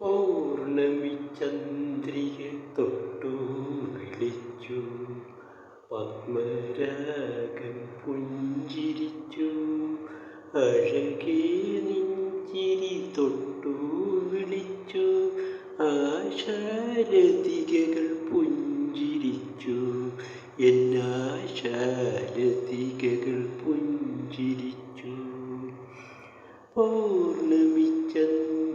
പൗർണമി ചന്ദ്രിക തൊട്ടു വിളിച്ചു പത്മരാഗം പുഞ്ചിരിച്ചു. അഴകേ നെഞ്ചിരി തൊട്ടു വിളിച്ചു ആശാരതികകൾ പുഞ്ചിരിച്ചു. എന്നാശാരതികകൾ പുഞ്ചിരിച്ചു. പൗർണമി ചന്ദ്രിക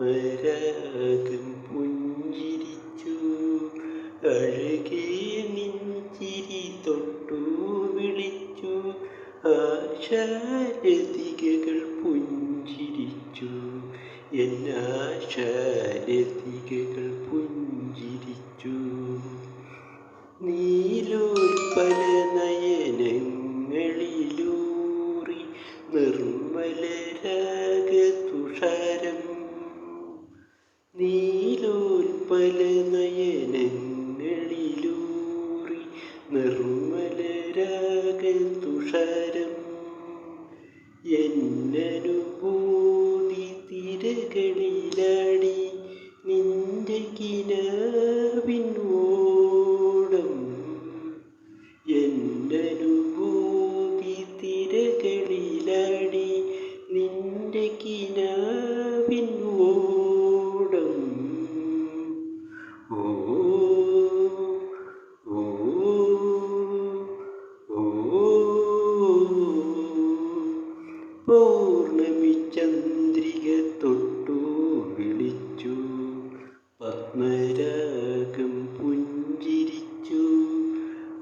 പത്മരാഗം പുഞ്ചിരിച്ചു. അഴകേ നെഞ്ചിരി തൊട്ടു വിളിച്ചു. ആശാരതികകൾ പുഞ്ചിരിച്ചു. എന്നാശാരതികകൾ പുഞ്ചിരിച്ചു. നീലോൽപല നയനങ്ങളിലൂറി നിർമ്മലരാഗതുഷാരം എന്നനുഭൂതി തിരകളിലാടി നിന്റെ കിനാവിനോടം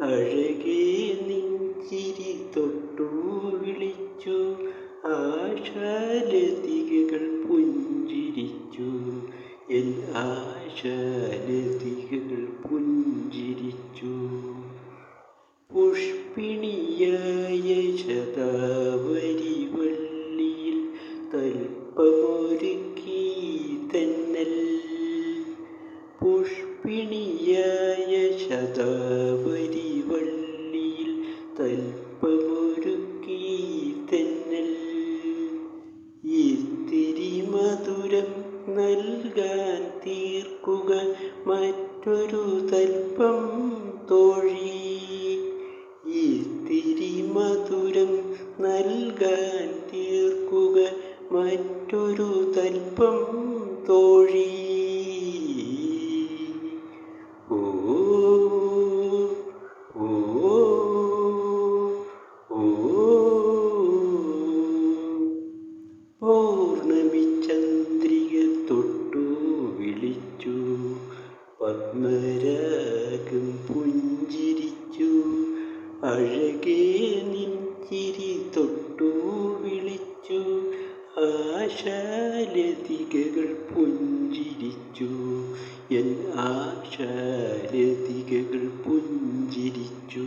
അഴകേ നെഞ്ചിരി തൊട്ടു വിളിച്ചു. ആശാലതികകൾ പുഞ്ചിരിച്ചു. എൻ ആശാലതികകൾ പുഞ്ചിരിച്ചു. പുഷ്പിണിയായ ശതാവരി വള്ളിയിൽ തൽപ്പമൊരുക്കി തന്നൽ. പുഷ്പിണിയായ ശതാവരി നൽകാൻ തീർക്കുക. മറ്റൊരു തൽപ്പം തോഴി. ഇത്തിരി മധുരം നൽകാൻ തീർക്കുക. മറ്റൊരു തൽപ്പം തോഴി. പത്മരാഗം പുഞ്ചിരിച്ചു. അഴകേ നിൻചിരി തൊട്ടു വിളിച്ചു. ആശാലതികകൾ പുഞ്ചിരിച്ചു. എൻ ആശാലതികകൾ പുഞ്ചിരിച്ചു.